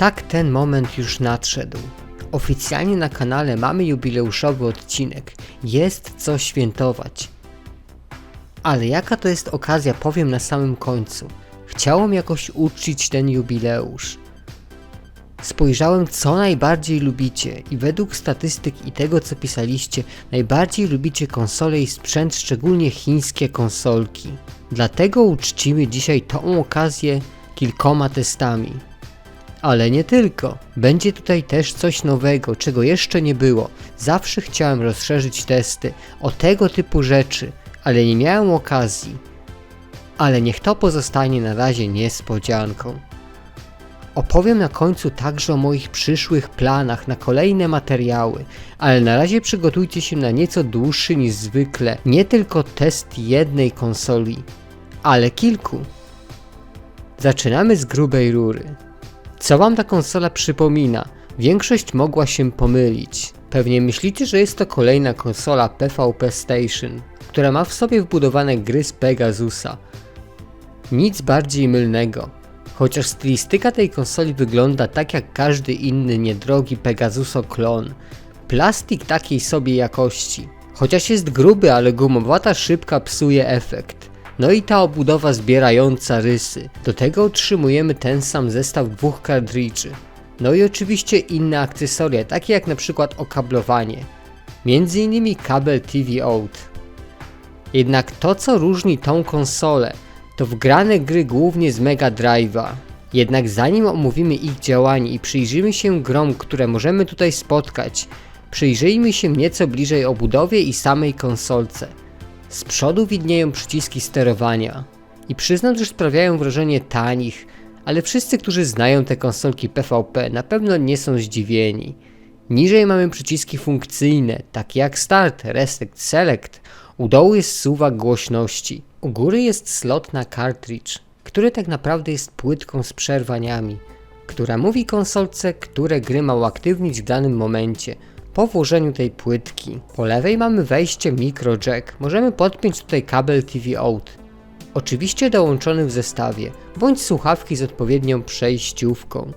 tak ten moment już nadszedł. Oficjalnie na kanale mamy jubileuszowy odcinek. Jest co świętować. Ale jaka to jest okazja, powiem na samym końcu. Chciałem jakoś uczcić ten jubileusz. Spojrzałem, co najbardziej lubicie, i według statystyk i tego, co pisaliście, najbardziej lubicie konsole i sprzęt, szczególnie chińskie konsolki. Dlatego uczcimy dzisiaj tą okazję kilkoma testami. Ale nie tylko. Będzie tutaj też coś nowego, czego jeszcze nie było. Zawsze chciałem rozszerzyć testy o tego typu rzeczy, ale nie miałem okazji. Ale niech to pozostanie na razie niespodzianką. Opowiem na końcu także o moich przyszłych planach na kolejne materiały, ale na razie przygotujcie się na nieco dłuższy niż zwykle, nie tylko test jednej konsoli, ale kilku. Zaczynamy z grubej rury. Co wam ta konsola przypomina? Większość mogła się pomylić. Pewnie myślicie, że jest to kolejna konsola PvP Station, która ma w sobie wbudowane gry z Pegasusa. Nic bardziej mylnego. Chociaż stylistyka tej konsoli wygląda tak jak każdy inny niedrogi Pegasuso klon. Plastik takiej sobie jakości. Chociaż jest gruby, ale gumowata szybka psuje efekt. No i ta obudowa zbierająca rysy. Do tego otrzymujemy ten sam zestaw dwóch kartridży. No i oczywiście inne akcesoria, takie jak na przykład okablowanie. Między innymi kabel TV Out. Jednak to co różni tą konsolę, to wgrane gry głównie z Mega Drive'a. Jednak zanim omówimy ich działanie i przyjrzymy się grom, które możemy tutaj spotkać, przyjrzyjmy się nieco bliżej obudowie i samej konsolce. Z przodu widnieją przyciski sterowania i przyznam, że sprawiają wrażenie tanich, ale wszyscy, którzy znają te konsolki PvP na pewno nie są zdziwieni. Niżej mamy przyciski funkcyjne, takie jak Start, Reset, Select. U dołu jest suwak głośności. U góry jest slot na cartridge, który tak naprawdę jest płytką z przerwaniami, która mówi konsolce, które gry ma uaktywnić w danym momencie po włożeniu tej płytki. Po lewej mamy wejście micro jack. Możemy podpiąć tutaj kabel TV out. Oczywiście dołączony w zestawie, bądź słuchawki z odpowiednią przejściówką.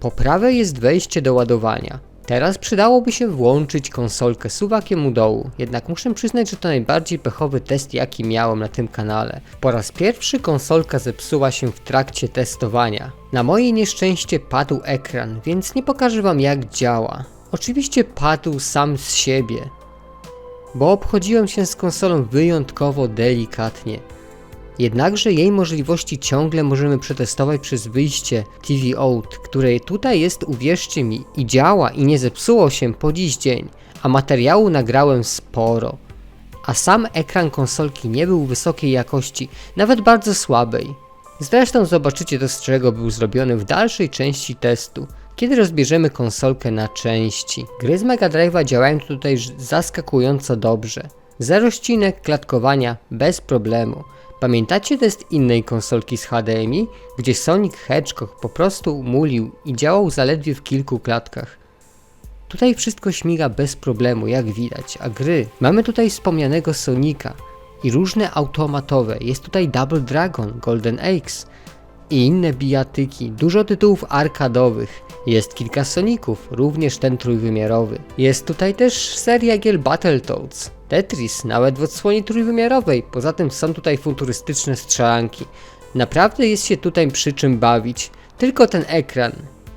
Po prawej jest wejście do ładowania. Teraz przydałoby się włączyć konsolkę suwakiem u dołu, jednak muszę przyznać, że to najbardziej pechowy test jaki miałem na tym kanale. Po raz pierwszy konsolka zepsuła się w trakcie testowania. Na moje nieszczęście padł ekran, więc nie pokażę wam jak działa. Oczywiście padł sam z siebie, bo obchodziłem się z konsolą wyjątkowo delikatnie. Jednakże jej możliwości ciągle możemy przetestować przez wyjście TV Out, które tutaj jest, uwierzcie mi, i działa i nie zepsuło się po dziś dzień, a materiału nagrałem sporo. A sam ekran konsolki nie był wysokiej jakości, nawet bardzo słabej. Zresztą zobaczycie to z czego był zrobiony w dalszej części testu, kiedy rozbierzemy konsolkę na części. Gry z Mega Drive'a działają tutaj zaskakująco dobrze. Zero ścinek, klatkowania, bez problemu. Pamiętacie test innej konsolki z HDMI, gdzie Sonic Hedgehog po prostu mulił i działał zaledwie w kilku klatkach? Tutaj wszystko śmiga bez problemu, jak widać, a gry mamy tutaj wspomnianego Sonika i różne automatowe. Jest tutaj Double Dragon, Golden Axe i inne bijatyki, dużo tytułów arkadowych. Jest kilka Soników, również ten trójwymiarowy. Jest tutaj też seria gier Battletoads, Tetris, nawet w odsłonie trójwymiarowej. Poza tym są tutaj futurystyczne strzelanki. Naprawdę jest się tutaj przy czym bawić. Tylko ten ekran.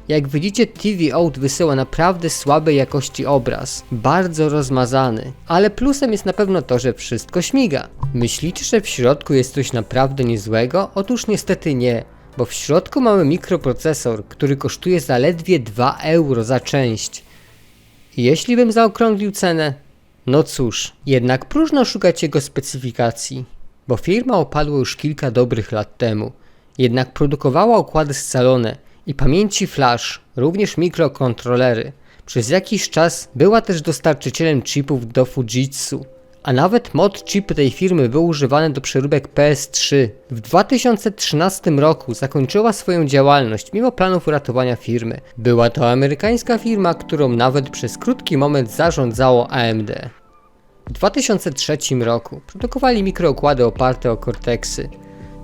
Jak widzicie TV Out wysyła naprawdę słabej jakości obraz, bardzo rozmazany, ale plusem jest na pewno to, że wszystko śmiga. Myślicie, że w środku jest coś naprawdę niezłego? Otóż niestety nie, bo w środku mamy mikroprocesor, który kosztuje zaledwie 2 euro za część. Jeśli bym zaokrąglił cenę, no cóż, jednak próżno szukać jego specyfikacji, bo firma opadła już kilka dobrych lat temu. Jednak produkowała układy scalone i pamięci flash, również mikrokontrolery. Przez jakiś czas była też dostarczycielem chipów do Fujitsu, a nawet mod chip tej firmy był używany do przeróbek PS3. W 2013 roku zakończyła swoją działalność mimo planów uratowania firmy. Była to amerykańska firma, którą nawet przez krótki moment zarządzało AMD. W 2003 roku produkowali mikroukłady oparte o Cortexy.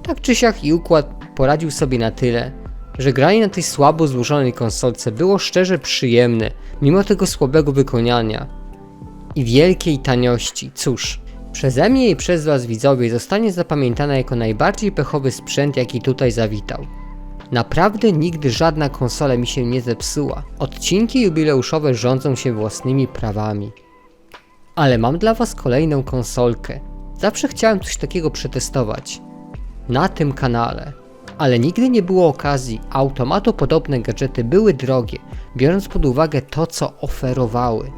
Tak czy siak i układ poradził sobie na tyle, że granie na tej słabo złożonej konsolce było szczerze przyjemne, mimo tego słabego wykonania i wielkiej taniości. Cóż, przeze mnie i przez Was widzowie zostanie zapamiętana jako najbardziej pechowy sprzęt, jaki tutaj zawitał. Naprawdę nigdy żadna konsola mi się nie zepsuła. Odcinki jubileuszowe rządzą się własnymi prawami. Ale mam dla Was kolejną konsolkę. Zawsze chciałem coś takiego przetestować. Na tym kanale. Ale nigdy nie było okazji. Automato podobne gadżety były drogie, biorąc pod uwagę to, co oferowały.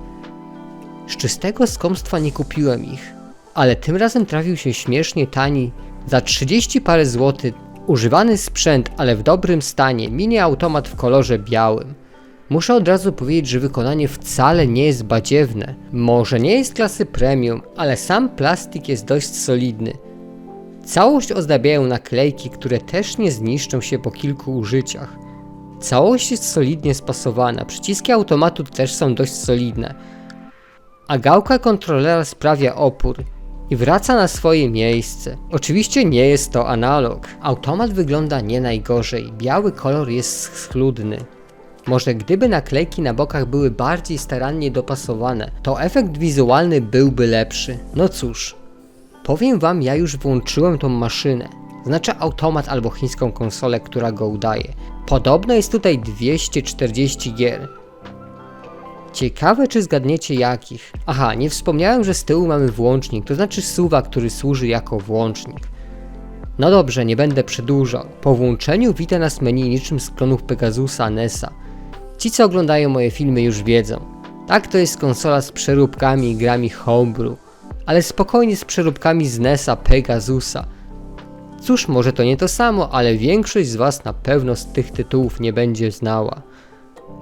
Z czystego skąpstwa nie kupiłem ich, ale tym razem trafił się śmiesznie tani, za 30 parę złotych, używany sprzęt, ale w dobrym stanie, mini automat w kolorze białym. Muszę od razu powiedzieć, że wykonanie wcale nie jest badziewne. Może nie jest klasy premium, ale sam plastik jest dość solidny. Całość ozdabiają naklejki, które też nie zniszczą się po kilku użyciach. Całość jest solidnie spasowana, przyciski automatu też są dość solidne, a gałka kontrolera sprawia opór i wraca na swoje miejsce. Oczywiście nie jest to analog. Automat wygląda nie najgorzej, biały kolor jest schludny. Może gdyby naklejki na bokach były bardziej starannie dopasowane, to efekt wizualny byłby lepszy. No cóż, powiem wam, ja już włączyłem tą maszynę. Znaczy automat albo chińską konsolę, która go udaje. Podobno jest tutaj 240 gier. Ciekawe, czy zgadniecie jakich. Aha, nie wspomniałem, że z tyłu mamy włącznik, to znaczy suwa, który służy jako włącznik. No dobrze, nie będę przedłużał. Po włączeniu wita nas menu niczym z klonów Pegasusa NESa. Ci, co oglądają moje filmy, już wiedzą. Tak, to jest konsola z przeróbkami i grami homebrew, ale spokojnie z przeróbkami z NESa Pegasusa. Cóż, może to nie to samo, ale większość z Was na pewno z tych tytułów nie będzie znała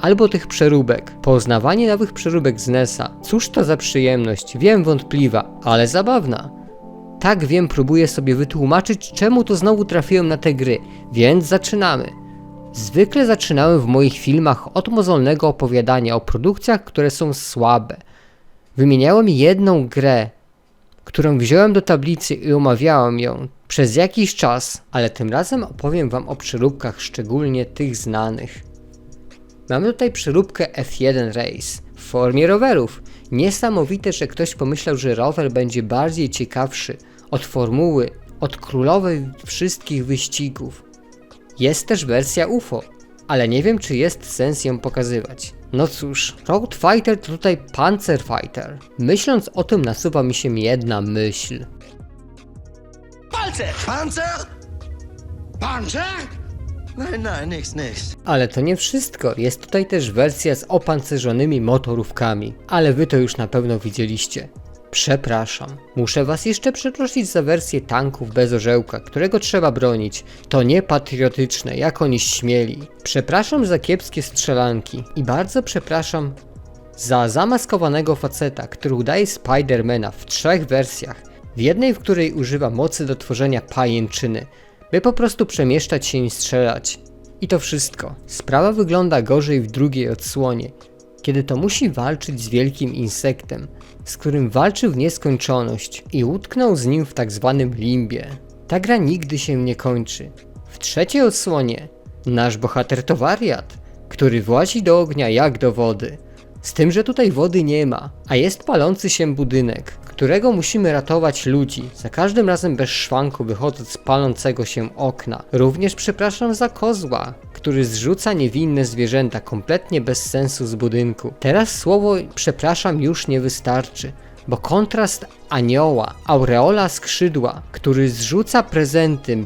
albo tych przeróbek. Poznawanie nowych przeróbek z NESa. Cóż to za przyjemność, wiem wątpliwa, ale zabawna. Tak wiem, próbuję sobie wytłumaczyć, czemu to znowu trafiłem na te gry, więc zaczynamy. Zwykle zaczynałem w moich filmach od mozolnego opowiadania o produkcjach, które są słabe. Wymieniałem jedną grę, którą wziąłem do tablicy i omawiałem ją przez jakiś czas, ale tym razem opowiem Wam o przeróbkach, szczególnie tych znanych. Mamy tutaj przeróbkę F1 Race w formie rowerów. Niesamowite, że ktoś pomyślał, że rower będzie bardziej ciekawszy od formuły, od królowej wszystkich wyścigów. Jest też wersja UFO, ale nie wiem, czy jest sens ją pokazywać. No cóż, Road Fighter to tutaj Panzer Fighter. Myśląc o tym nasuwa mi się jedna myśl. Panzer! Panzer? Panzer? Nichts, nichts. Ale to nie wszystko, jest tutaj też wersja z opancerzonymi motorówkami, ale wy to już na pewno widzieliście. Przepraszam, muszę was jeszcze przeprosić za wersję tanków bez orzełka, którego trzeba bronić. To niepatriotyczne, jak oni śmieli. Przepraszam za kiepskie strzelanki i bardzo przepraszam za zamaskowanego faceta, który udaje Spidermana w trzech wersjach. W jednej, w której używa mocy do tworzenia pajęczyny, by po prostu przemieszczać się i strzelać. I to wszystko. Sprawa wygląda gorzej w drugiej odsłonie, kiedy to musi walczyć z wielkim insektem, z którym walczy w nieskończoność i utknął z nim w tak zwanym limbie. Ta gra nigdy się nie kończy. W trzeciej odsłonie nasz bohater to wariat, który włazi do ognia jak do wody. Z tym, że tutaj wody nie ma, a jest palący się budynek, którego musimy ratować ludzi, za każdym razem bez szwanku wychodząc z palącego się okna. Również przepraszam za kozła, który zrzuca niewinne zwierzęta kompletnie bez sensu z budynku. Teraz słowo przepraszam już nie wystarczy. Bo kontrast anioła, aureola skrzydła, który zrzuca prezenty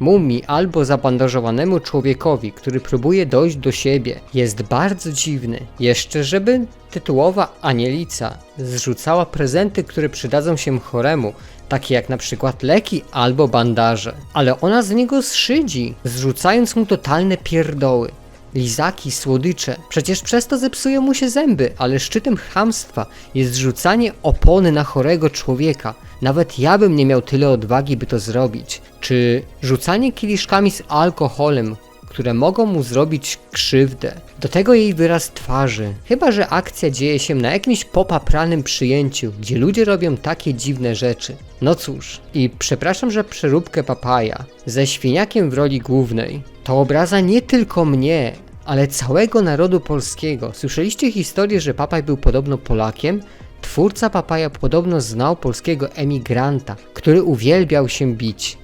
mumii albo zabandażowanemu człowiekowi, który próbuje dojść do siebie, jest bardzo dziwny. Jeszcze żeby tytułowa anielica zrzucała prezenty, które przydadzą się choremu, takie jak na przykład leki albo bandaże. Ale ona z niego zszydzi, zrzucając mu totalne pierdoły. Lizaki, słodycze, przecież przez to zepsują mu się zęby, ale szczytem chamstwa jest rzucanie opony na chorego człowieka. Nawet ja bym nie miał tyle odwagi, by to zrobić. Czy rzucanie kieliszkami z alkoholem, które mogą mu zrobić krzywdę. Do tego jej wyraz twarzy. Chyba, że akcja dzieje się na jakimś popapranym przyjęciu, gdzie ludzie robią takie dziwne rzeczy. No cóż, i przepraszam, że przeróbkę papaja ze świniakiem w roli głównej. To obraza nie tylko mnie, ale całego narodu polskiego. Słyszeliście historię, że papaj był podobno Polakiem? Twórca papaja podobno znał polskiego emigranta, który uwielbiał się bić.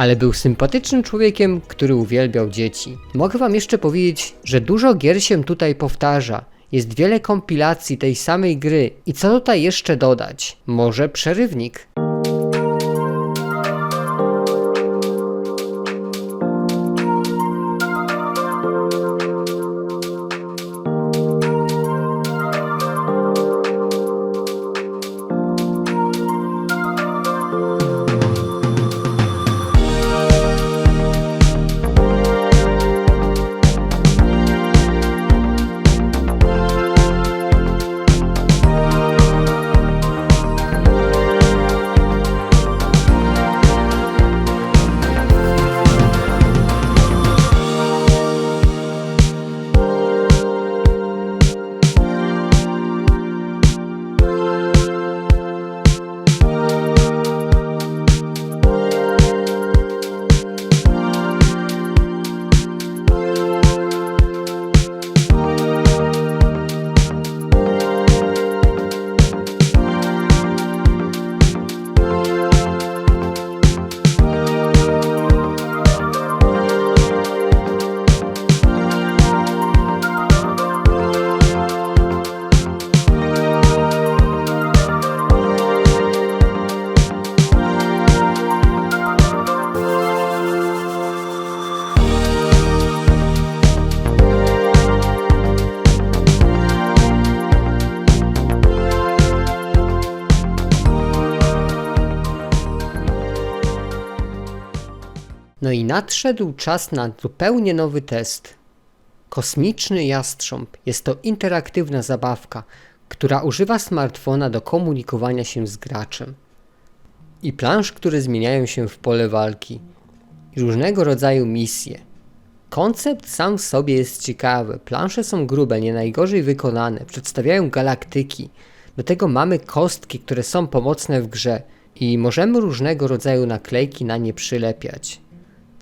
Ale był sympatycznym człowiekiem, który uwielbiał dzieci. Mogę wam jeszcze powiedzieć, że dużo gier się tutaj powtarza. Jest wiele kompilacji tej samej gry. I co tutaj jeszcze dodać? Może przerywnik? No i nadszedł czas na zupełnie nowy test. Kosmiczny Jastrząb jest to interaktywna zabawka, która używa smartfona do komunikowania się z graczem. I plansz, które zmieniają się w pole walki. I różnego rodzaju misje. Koncept sam w sobie jest ciekawy. Plansze są grube, nie najgorzej wykonane, przedstawiają galaktyki. Do tego mamy kostki, które są pomocne w grze i możemy różnego rodzaju naklejki na nie przylepiać.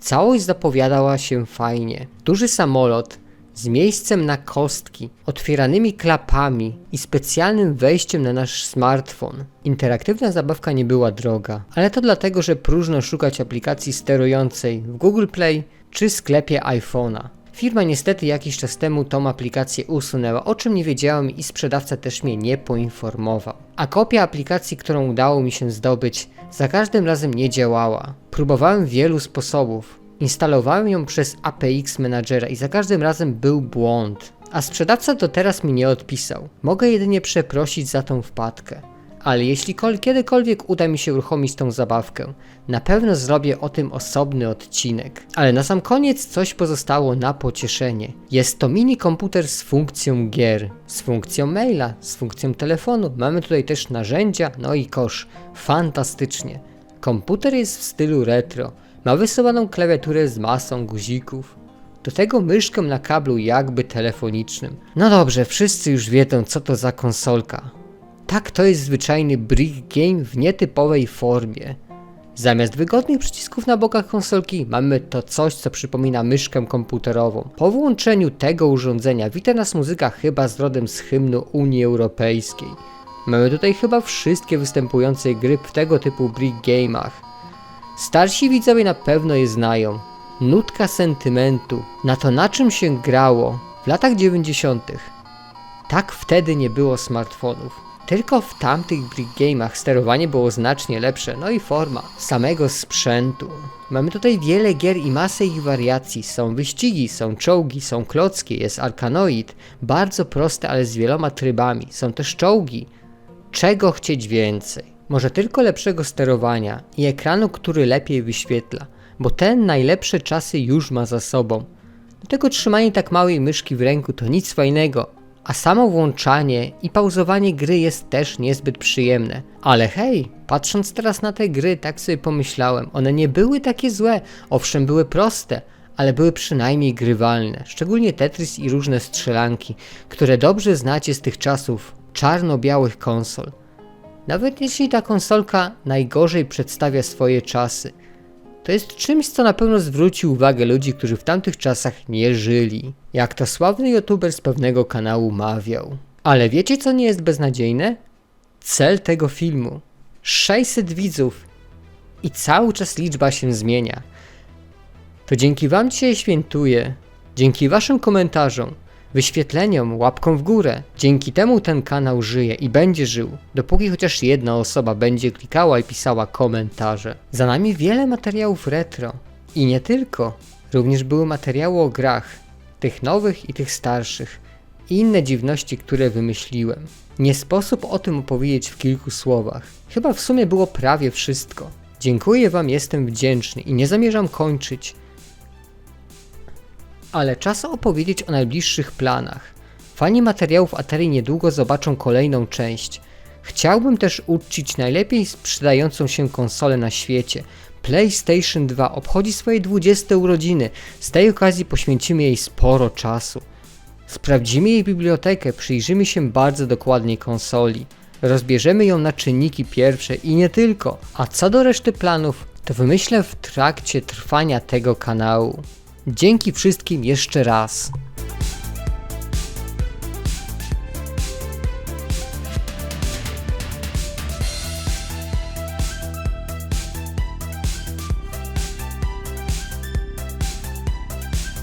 Całość zapowiadała się fajnie. Duży samolot z miejscem na kostki, otwieranymi klapami i specjalnym wejściem na nasz smartfon. Interaktywna zabawka nie była droga, ale to dlatego, że próżno szukać aplikacji sterującej w Google Play czy sklepie iPhone'a. Firma niestety jakiś czas temu tą aplikację usunęła, o czym nie wiedziałem i sprzedawca też mnie nie poinformował. A kopia aplikacji, którą udało mi się zdobyć, za każdym razem nie działała. Próbowałem wielu sposobów. Instalowałem ją przez APX Managera i za każdym razem był błąd. A sprzedawca do teraz mi nie odpisał. Mogę jedynie przeprosić za tą wpadkę. Ale jeśli kol- kiedykolwiek uda mi się uruchomić tą zabawkę, na pewno zrobię o tym osobny odcinek. Ale na sam koniec coś pozostało na pocieszenie. Jest to mini komputer z funkcją gier, z funkcją maila, z funkcją telefonu. Mamy tutaj też narzędzia, no i kosz. Fantastycznie. Komputer jest w stylu retro. Ma wysuwaną klawiaturę z masą guzików. Do tego myszkę na kablu jakby telefonicznym. No dobrze, wszyscy już wiedzą co to za konsolka. Tak, to jest zwyczajny brick game w nietypowej formie. Zamiast wygodnych przycisków na bokach konsolki mamy to coś, co przypomina myszkę komputerową. Po włączeniu tego urządzenia wita nas muzyka chyba z rodem z hymnu Unii Europejskiej. Mamy tutaj chyba wszystkie występujące gry w tego typu brick game'ach. Starsi widzowie na pewno je znają. Nutka sentymentu na to na czym się grało w latach 90. Tak wtedy nie było smartfonów. Tylko w tamtych brick game'ach sterowanie było znacznie lepsze, no i forma samego sprzętu. Mamy tutaj wiele gier i masę ich wariacji. Są wyścigi, są czołgi, są klocki, jest arkanoid. Bardzo proste, ale z wieloma trybami. Są też czołgi. Czego chcieć więcej? Może tylko lepszego sterowania i ekranu, który lepiej wyświetla, bo ten najlepsze czasy już ma za sobą. Do tego trzymanie tak małej myszki w ręku to nic fajnego, a samo włączanie i pauzowanie gry jest też niezbyt przyjemne. Ale hej, patrząc teraz na te gry, tak sobie pomyślałem, one nie były takie złe, owszem były proste, ale były przynajmniej grywalne, szczególnie Tetris i różne strzelanki, które dobrze znacie z tych czasów czarno-białych konsol. Nawet jeśli ta konsolka najgorzej przedstawia swoje czasy, to jest czymś, co na pewno zwróci uwagę ludzi, którzy w tamtych czasach nie żyli. Jak to sławny youtuber z pewnego kanału mawiał. Ale wiecie co nie jest beznadziejne? Cel tego filmu. 600 widzów. I cały czas liczba się zmienia. To dzięki wam dzisiaj świętuję. Dzięki waszym komentarzom, wyświetleniom, łapkom w górę. Dzięki temu ten kanał żyje i będzie żył, dopóki chociaż jedna osoba będzie klikała i pisała komentarze. Za nami wiele materiałów retro. I nie tylko. Również były materiały o grach, tych nowych i tych starszych. I inne dziwności, które wymyśliłem. Nie sposób o tym opowiedzieć w kilku słowach. Chyba w sumie było prawie wszystko. Dziękuję wam, jestem wdzięczny i nie zamierzam kończyć. Ale czas opowiedzieć o najbliższych planach. Fani materiałów Atari niedługo zobaczą kolejną część. Chciałbym też uczcić najlepiej sprzedającą się konsolę na świecie. PlayStation 2 obchodzi swoje 20 urodziny. Z tej okazji poświęcimy jej sporo czasu. Sprawdzimy jej bibliotekę, przyjrzymy się bardzo dokładnie konsoli. Rozbierzemy ją na czynniki pierwsze i nie tylko. A co do reszty planów, to wymyślę w trakcie trwania tego kanału. Dzięki wszystkim jeszcze raz.